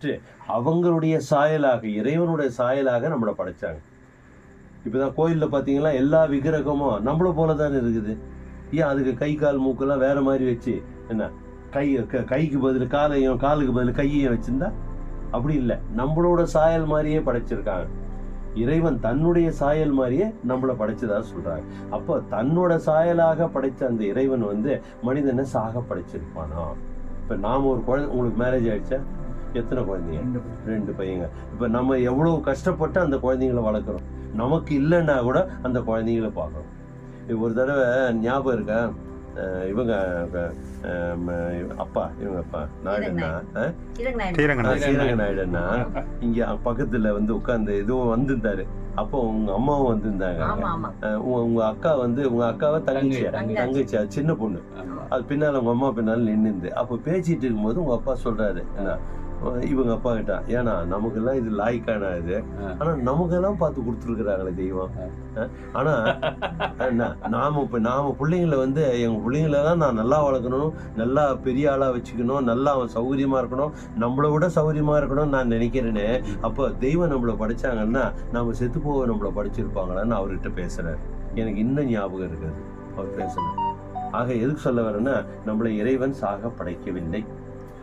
பெற்று அவங்களுடைய சாயலாக இறைவனுடைய சாயலாக நம்மளை படைச்சாங்க. இப்போதான் கோயிலில் பார்த்தீங்கன்னா எல்லா விக்கிரகமும் நம்மளை போல தானே இருக்குது. ஏன் அதுக்கு கை கால் மூக்கெல்லாம் வேற மாதிரி வச்சு என்ன? கை க- கைக்கு பதில் காலையும் காலுக்கு பதில் கையையும் வச்சுருந்தா அப்படி இல்லை. நம்மளோட சாயல் மாதிரியே படைச்சிருக்காங்க. இறைவன் தன்னுடைய சாயல் மாதிரியே நம்மளை படைச்சதா சொல்றாங்க. அப்போ தன்னோட சாயலாக படைத்த அந்த இறைவன் வந்து மனிதனை சாக படைச்சிருப்பானா? இப்போ நாம் ஒரு குழந்தை உங்களுக்கு மேரேஜ் ஆயிடுச்சா? எத்தனை குழந்தைங்க? ரெண்டு பையங்க இப்போ நம்ம எவ்வளவு கஷ்டப்பட்டு அந்த குழந்தைங்களை வளர்க்குறோம்? நமக்கு இல்லைன்னா கூட அந்த குழந்தைங்களை பார்க்குறோம் இப்போ ஒரு தடவை ஞாபகம் இருக்கா? இவங்க அப்பா இவங்க அப்பா நாயுடுண்ணா ஸ்ரீரங்க நாயுடுண்ணா இங்க பக்கத்துல வந்து உட்கார்ந்து இதுவும் வந்திருந்தாரு. அப்போ உங்க அம்மாவும் வந்திருந்தாங்க. உங்க உங்க அக்கா வந்து உங்க அக்காவை தங்கச்சியா தங்கச்சி. தங்கச்சி. அது சின்ன பொண்ணு. அது பின்னால உங்க அம்மா பின்னால நின்னுந்து அப்போ பேசிட்டு இருக்கும்போது உங்க அப்பா சொல்றாரு இவங்க அப்பா கிட்ட ஏன்னா நமக்கெல்லாம் இது லாய்க்கான இது. ஆனா நமக்கெல்லாம் பார்த்து கொடுத்துருக்குறாங்களே தெய்வம். ஆனா என்ன நாம இப்ப நாம பிள்ளைங்களை வந்து எங்க பிள்ளைங்களெல்லாம் நான் நல்லா வளர்க்கணும் நல்லா பெரிய ஆளா வச்சுக்கணும் நல்லா அவன் சௌகரியமா இருக்கணும் நம்மளை விட சௌகரியமா இருக்கணும்னு நான் நினைக்கிறேனே. அப்போ தெய்வம் நம்மளை படிச்சாங்கன்னா நாம செத்து போக நம்மளை படிச்சிருப்பாங்களான்னு அவர்கிட்ட பேசுறாரு. எனக்கு இன்னும் ஞாபகம் இருக்குது. அவர் பேசுறாரு. ஆக எதுக்கு சொல்ல வரேன்னா நம்மளை இறைவன் சாக படைக்கவில்லை.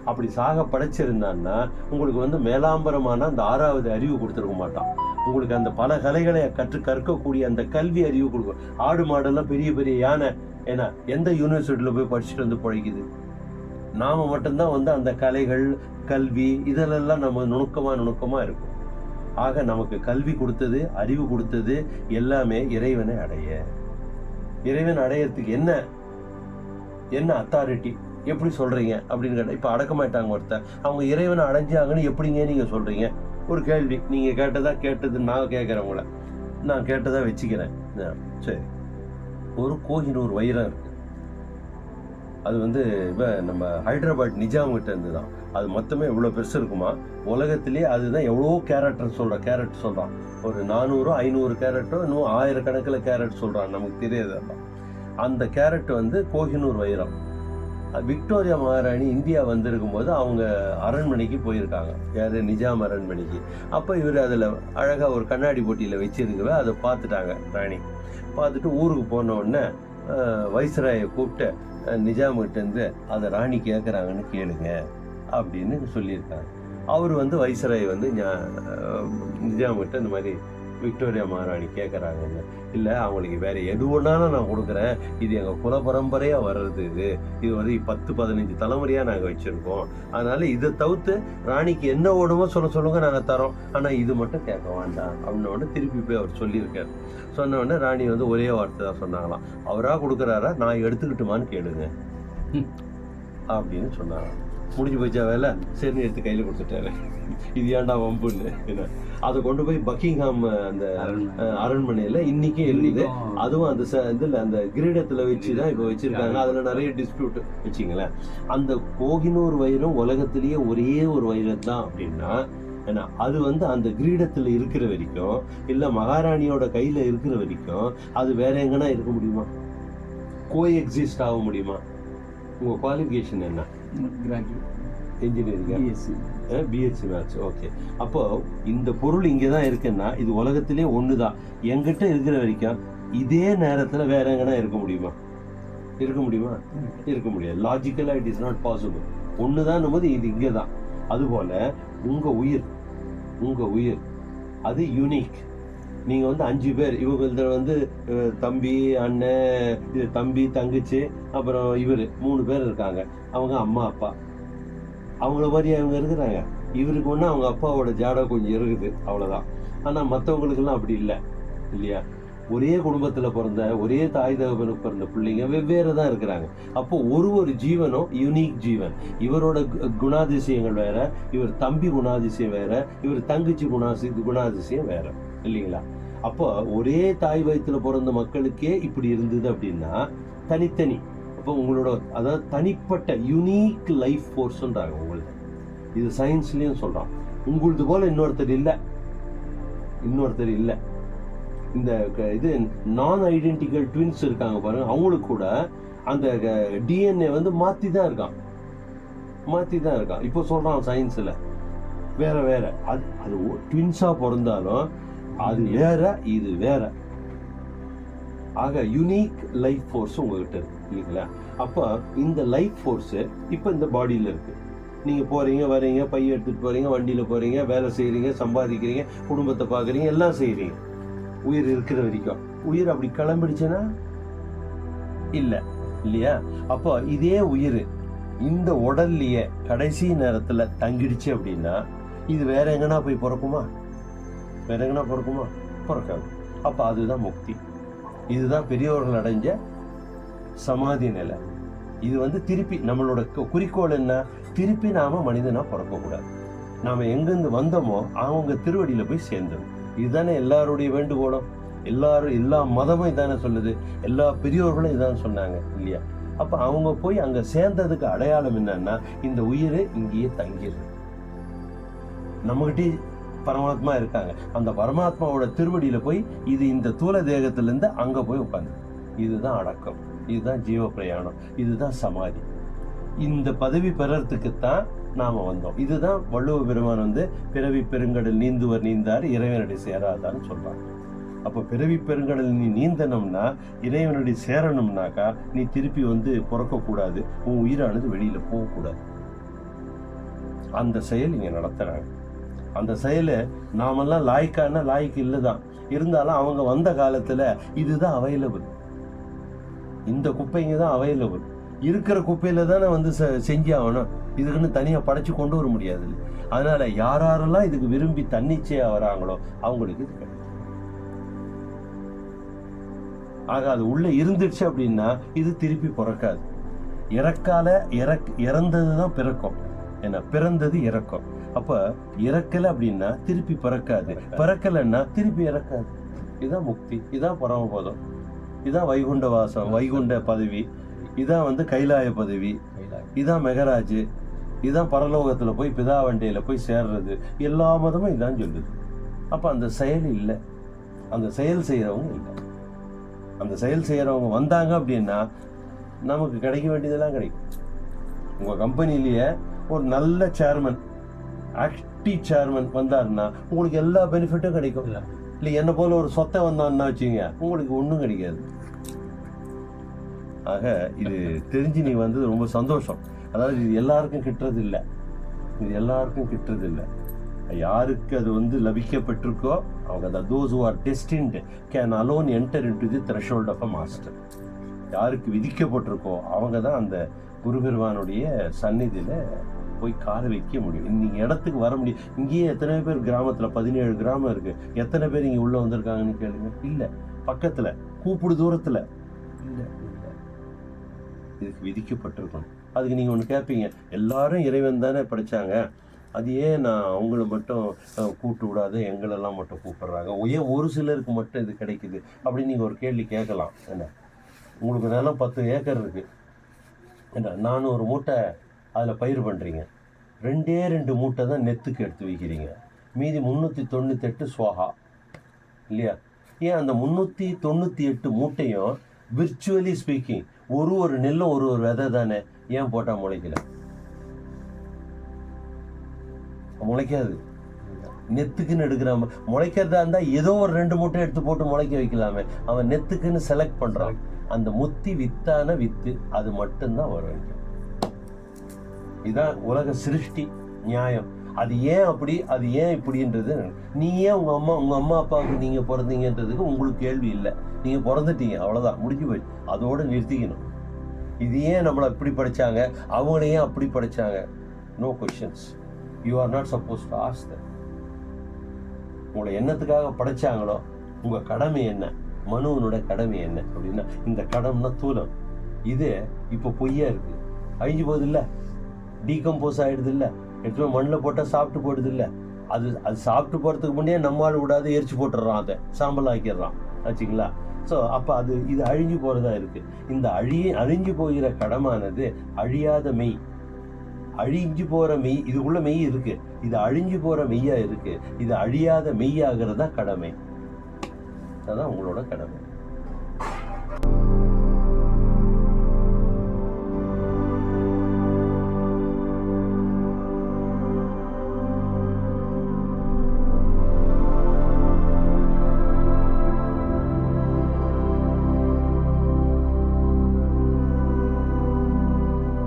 அப்படி சாக படைச்சிருந்தான்னா உங்களுக்கு வந்து மேலாம்பரமான அந்த ஆறாவது அறிவு கொடுத்துருக்க மாட்டான். உங்களுக்கு அந்த பல கலைகளை கற்று கற்கக்கூடிய அந்த கல்வி அறிவு கொடுக்கும். ஆடு மாடெல்லாம் பெரிய பெரிய யானை. ஏன்னா எந்த யூனிவர்சிட்டியில் போய் படிச்சுட்டு வந்து பிழைக்குது நாம் மட்டும்தான் வந்து அந்த கலைகள் கல்வி இதிலெல்லாம் நம்ம நுணுக்கமாக நுணுக்கமாக இருக்கும். ஆக நமக்கு கல்வி கொடுத்தது அறிவு கொடுத்தது எல்லாமே இறைவனை அடைய. இறைவன் அடையறதுக்கு என்ன? என்ன அத்தாரிட்டி எப்படி சொல்கிறீங்க அப்படின்னு கேட்டால் இப்போ அடக்கமாயிட்டாங்க ஒருத்தர் அவங்க இறைவனை அடைஞ்சாங்கன்னு எப்படிங்க நீங்கள் சொல்கிறீங்க ஒரு கேள்வி. நீங்கள் கேட்டதாக கேட்டது நான் கேட்குறவங்கள உங்களை. நான் கேட்டதாக வச்சுக்கிறேன். சரி. ஒரு கோஹினூர் வைரம் அது வந்து இப்போ நம்ம ஹைதராபாத் நிஜாம்கிட்ட இருந்து தான் அது மொத்தமே இவ்வளோ பெருசு இருக்குமா? உலகத்திலே அதுதான் எவ்வளோ கேரக்டர் சொல்ற கேரட் சொல்கிறான் ஒரு நானூறு ஐநூறு கேரட்டோ இன்னும் ஆயிரக்கணக்கில் கேரட் சொல்கிறான் நமக்கு தெரியாது அந்த கேரட் வந்து கோஹினூர் வைரம். விக்டோரியா மகாராணி இந்தியா வந்திருக்கும் போது அவங்க அரண்மனைக்கு போயிருக்காங்க. யார்? நிஜாம் அரண்மனைக்கு. அப்போ இவர் அதில் அழகாக ஒரு கண்ணாடி போட்டியில் வச்சுருக்கவே அதை பார்த்துட்டாங்க ராணி. பார்த்துட்டு ஊருக்கு போன உடனே வைஸ்ராயை கூப்பிட்டு அஹ், நிஜாம் அதை ராணி கேட்குறாங்கன்னு கேளுங்க அப்படின்னு சொல்லியிருக்காங்க அவர் வந்து வைஸ்ராய் வந்து ஞா- நிஜாம் இந்த மாதிரி விக்டோரியா மகாராணி கேட்குறாங்கன்னு இல்லை அவங்களுக்கு வேற எது ஒன்றாலும் நான் கொடுக்குறேன். இது எங்கள் குல பரம்பரையாக வர்றது இது. இது வந்து பத்து பதினஞ்சு தலைமுறையாக நாங்கள் வச்சுருக்கோம். அதனால இதை தவிர்த்து ராணிக்கு என்ன ஓடுமோ சொல்ல சொல்லுங்க நாங்கள் தரோம். ஆனால் இது மட்டும் கேட்க வேண்டாம். அப்படின்ன உடனே திருப்பி போய் அவர் சொல்லியிருக்காரு. சொன்ன உடனே ராணி வந்து ஒரே வார்த்தை தான் சொன்னாங்களாம். அவராக கொடுக்குறாரா? நான் எடுத்துக்கிட்டுமான்னு கேளுங்க. அப்படின்னு சொன்னாங்க முடிஞ்சு போச்சா வேலை? சரின்னு எடுத்து கையில் கொடுத்துட்டாரு இது ஏன்டா வம்புன்னு என்ன? அதை கொண்டு போய் பக்கிங்ஹாம் அந்த அரண்மனையில இன்னைக்கும் இருக்குது அதுவும் அந்த ச- இதுல அந்த கிரீடத்துல வச்சு தான் இப்போ வச்சிருக்காங்க. அதுல நிறைய டிஸ்பியூட் வச்சுங்களேன். அந்த கோகினூர் வைரம் உலகத்திலேயே ஒரே ஒரு வைரம் தான் அப்படின்னா ஏன்னா அது வந்து அந்த கிரீடத்துல இருக்கிற வரைக்கும் இல்ல மகாராணியோட கையில இருக்கிற வரைக்கும் அது வேற எங்கன்னா இருக்க முடியுமா? கோ எக்ஸிஸ்ட் ஆக முடியுமா? உங்க குவாலிஃபிகேஷன் என்ன? இன்ஜினியரிங் பிஎஸ்சி மேத்ஸ் ஓகே அப்போ இந்த பொருள் இங்கே தான் இருக்குன்னா இது உலகத்திலே ஒன்று தான் என்கிட்ட இருக்கிற வரைக்கும் இதே நேரத்தில் வேற எங்கன்னா இருக்க முடியுமா? இருக்க முடியுமா? இருக்க. முடியாது. லாஜிக்கலாக இட் இஸ் நாட் பாசிபிள் ஒன்று தான் போது இது இங்கே தான் அதுபோல் உங்கள் உயிர் உங்கள் உயிர் அது யூனிக் நீங்கள் வந்து அஞ்சு பேர். இவங்க வந்து தம்பி அண்ணன் இது தம்பி தங்கச்சி அப்புறம் இவர். மூணு பேர் இருக்காங்க. அவங்க அம்மா அப்பா. அவங்கள மாதிரி அவங்க இருக்கிறாங்க. இவருக்கு ஒன்று அவங்க அப்பாவோட ஜாடம் கொஞ்சம் இருக்குது. அவ்வளோதான் ஆனால் மற்றவங்களுக்கெல்லாம் அப்படி இல்லை. இல்லையா? ஒரே குடும்பத்தில் பிறந்த ஒரே தாய் தகவனுக்கு பிறந்த பிள்ளைங்க வெவ்வேறு தான் இருக்கிறாங்க. அப்போ ஒரு ஒரு ஜீவனும் யூனிக் ஜீவன். இவரோட கு- குணாதிசயங்கள் வேற இவர் தம்பி குணாதிசயம் வேற இவர் தங்கச்சி குணாசி குணாதிசயம் வேற. இல்லைங்களா? அப்போ ஒரே தாய் வயிற்றுல பிறந்த மக்களுக்கே இப்படி இருந்தது அப்படின்னா தனித்தனி. அப்போ உங்களோட அதாவது தனிப்பட்ட யுனீக் லைஃப் ஃபோர்ஸ்ன்றாங்க உங்களுக்கு இது சயின்ஸ்லேயும் சொல்கிறான் உங்களது போல் இன்னொருத்தர் இல்லை. இன்னொருத்தர் இல்லை. இந்த க- இது நான் ஐடென்டிக்கல் ட்வின்ஸ் இருக்காங்க பாருங்க. அவங்களுக்கு கூட அந்த டிஎன்ஏ வந்து மாற்றி தான் இருக்கான். மாற்றி தான் இருக்கான். இப்போ சொல்கிறான் சயின்ஸில் வேற வேற. அது அது ட்வின்ஸாக பிறந்தாலும் அது வேற இது வேற. ஆக யுனிக் லைஃப் ஃபோர்ஸ் உங்ககிட்ட இருக்கு இல்லைங்களா? அப்போ இந்த லைஃப் ஃபோர்ஸ் இப்போ இந்த பாடியில் இருக்கு. நீங்க போறீங்க வரீங்க பைய எடுத்துட்டு போறீங்க வண்டியில போறீங்க வேலை செய்றீங்க சம்பாதிக்கிறீங்க குடும்பத்தை பார்க்குறீங்க எல்லாம் செய்றீங்க. உயிர் இருக்கிற வரைக்கும். உயிர் அப்படி கிளம்பிடுச்சுன்னா இல்லை இல்லையா? அப்போ இதே உயிர் இந்த உடல்லையே கடைசி நேரத்துல தங்கிடுச்சு அப்படின்னா இது வேற எங்கனா போய் பிறக்குமா? பிறகுனா பிறக்குமா? பிறக்காது. அப்போ அதுதான் முக்தி. இதுதான் பெரியவர்கள் அடைஞ்ச சமாதி நிலை. இது வந்து திருப்பி நம்மளோட குறிக்கோள் என்ன? திருப்பி நாம மனிதனா பிறக்கக்கூடாது. நாம எங்கிருந்து வந்தோமோ அவங்க திருவடியில போய் சேர்ந்தோம் இதுதானே எல்லாருடைய வேண்டுகோளும்? எல்லாரும் எல்லா மதமும் இதானே சொல்லுது. எல்லா பெரியோர்களும் இதான் சொன்னாங்க இல்லையா? அப்போ அவங்க போய் அங்கே சேர்ந்ததுக்கு அடையாளம் என்னன்னா இந்த உயிர் இங்கேயே தங்கிடுது நம்மகிட்டே பரமாத்மா இருக்காங்க. அந்த பரமாத்மாவோட திருவடியில் போய் இது இந்த தூல தேகத்திலேருந்து அங்கே போய் உட்காந்து இதுதான் அடக்கம். இதுதான் ஜீவ பிரயாணம் இதுதான் சமாதி. இந்த பதவி பெறறதுக்கு தான் நாம் வந்தோம். இதுதான் வள்ளுவ பெருமான் வந்து பிறவி பெருங்கடல் நீந்துவர் நீந்தார் இறைவனடி சேராதான்னு சொல்கிறாங்க அப்போ பிறவி பெருங்கடல் நீ நீந்தனம்னா இறைவனடி சேரணும்னாக்கா நீ திருப்பி வந்து பிறக்கக்கூடாது. உன் உயிரானது வெளியில் போகக்கூடாது. அந்த செயல் இங்கே நடத்துகிறாங்க அந்த செயலை நாமெல்லாம் லாய்க்கான லாய்க்கு இல்லை தான் இருந்தாலும் அவங்க வந்த காலத்தில் இதுதான் அவைலபிள் இந்த குப்பைங்க தான் அவைலபிள் இருக்கிற குப்பையில் தானே வந்து செ- செஞ்சு ஆகணும் இதுக்குன்னு தனியாக படைச்சு கொண்டு வர முடியாது. அதனால் யாரெல்லாம் இதுக்கு விரும்பி தன்னிச்சையாக வராங்களோ அவங்களுக்கு இது கிடைக்கும். ஆக அது உள்ளே இருந்துச்சு அப்படின்னா இது திருப்பி பிறக்காது. இறக்கால இறக் இறந்தது தான் பிறக்கும். ஏன்னா பிறந்தது இறக்கும். அப்ப இறக்கல அப்படின்னா திருப்பி பிறக்காது. பிறக்கலைன்னா திருப்பி இறக்காது. இதுதான் முக்தி. இதான் பரமபதம். இதான் வைகுண்ட வாசம் வைகுண்ட பதவி. இதான் வந்து கைலாய பதவி. இதான் மெகராஜ். இதான் பரலோகத்துல போய் பிதாவண்டையில போய் சேர்றது. எல்லா மதமும் இதான் சொல்லுது. அப்ப அந்த செயல் இல்லை. அந்த செயல் செய்யறவங்க இல்லை. அந்த செயல் செய்யறவங்க வந்தாங்க அப்படின்னா நமக்கு கிடைக்க வேண்டியதெல்லாம் கிடைக்கும். உங்க கம்பெனிலேயே ஒரு நல்ல சேர்மன் ஆக்டிவ் சேர்மன் வந்தாருன்னா உங்களுக்கு எல்லா பெனிஃபிட்டும் கிடைக்கும். இல்ல. என்ன போல ஒரு சொத்தை வந்தான்னா வச்சுங்க உங்களுக்கு ஒன்றும் கிடைக்காது. ஆக இது தெரிஞ்சு நீ வந்தது ரொம்ப சந்தோஷம். அதாவது இது எல்லாருக்கும் கிட்டுறது இல்லை இது எல்லாருக்கும் கிட்டுறது இல்லை யாருக்கு அது வந்து லபிக்கப்பட்டிருக்கோ அவங்க those are destined can alone enter into the threshold of a master யாருக்கு விதிக்கப்பட்டிருக்கோ அவங்க தான் அந்த குரு பெருமானுடைய சந்நிதியில போய் காலை வைக்க முடியும். நீங்க இடத்துக்கு வர முடியும் இங்கேயே எத்தனை பேர் கிராமத்தில் பதினேழு கிராமம் இருக்குது எத்தனை பேர் இங்கே உள்ளே வந்திருக்காங்கன்னு கேளுங்க. இல்லை. பக்கத்தில் கூப்பிடு தூரத்தில். இல்லை இல்லை. இதுக்கு விதிக்கப்பட்டிருக்கணும். அதுக்கு நீங்கள் ஒன்று கேட்பீங்க எல்லாரும் இறைவன் தானே படித்தாங்க அது ஏன் நான் அவங்கள மட்டும் கூப்பிட்டு விடாத? எங்களெல்லாம் மட்டும் கூப்பிட்றாங்க. ஏன் ஒரு சிலருக்கு மட்டும் இது கிடைக்குது? அப்படின்னு நீங்கள் ஒரு கேள்வி கேட்கலாம். என்ன? உங்களுக்கு நிலம் பத்து ஏக்கர் இருக்குது என்ன நானூறு மூட்டை அதில் பயிர் பண்ணுறீங்க ரெண்டே ரெண்டு மூட்டை தான் நெத்துக்கு எடுத்து வைக்கிறீங்க. மீதி முந்நூற்றி தொண்ணூத்தெட்டு சுவாகா. இல்லையா? ஏன் அந்த முந்நூற்றி தொண்ணூற்றி எட்டு மூட்டையும் விர்ச்சுவலி ஸ்பீக்கிங் ஒரு ஒரு நெல்லும் ஒரு ஒரு விதை தானே? ஏன் போட்டால் முளைக்கல? முளைக்காது. நெத்துக்குன்னு எடுக்கிறாம முளைக்கிறதா இருந்தா ஏதோ ஒரு ரெண்டு மூட்டை எடுத்து போட்டு முளைக்க வைக்கலாமே. அவன் நெத்துக்குன்னு செலக்ட் பண்றான். அந்த முத்தி வித்தான வித்து அது மட்டும்தான் வர வைக்கும். இதான் உலக சிருஷ்டி நியாயம். அது ஏன் அப்படி அது ஏன் இப்படின்றது நீ ஏன் உங்க அம்மா உங்க அம்மா அப்பாவுக்கு நீங்க பிறந்தீங்கன்றதுக்கு உங்களுக்கு கேள்வி இல்லை. நீங்க பிறந்துட்டீங்க அவ்வளவுதான். முடிஞ்சு போய் அதோட நிறுத்திக்கணும். இது ஏன் நம்மளை இப்படி படிச்சாங்க? அவங்கள ஏன் அப்படி படிச்சாங்க? No questions you are not supposed to ask that உங்களை என்னத்துக்காக படைச்சாங்களோ உங்க கடமை என்ன? மனுவனோட கடமை என்ன? அப்படின்னா இந்த கடம்னா தூலம் இது இப்போ பொய்யா இருக்கு. அழிஞ்சு போகுது இல்ல டீகம்போஸ் ஆயிடுது இல்ல எடுத்து மண்ணில் போட்டால் சாப்பிட்டு போயிடுது இல்ல அது அது சாப்பிட்டு போறதுக்கு முன்னே நம்மால் விடாது எரிச்சு போட்டுடுறான் அதை. சாம்பல் ஆக்கிடுறான். ஆச்சுங்களா? ஸோ அப்போ அது இது அழிஞ்சு போகிறதா இருக்குது இந்த அழி அழிஞ்சு போகிற கடமானது அழியாத மெய். அழிஞ்சு போகிற மெய் இதுக்குள்ள மெய் இருக்கு. இது அழிஞ்சு போகிற மெய்யாக இருக்கு. இது அழியாத மெய்யாகிறது தான் கடமை. அதுதான் உங்களோட கடமை.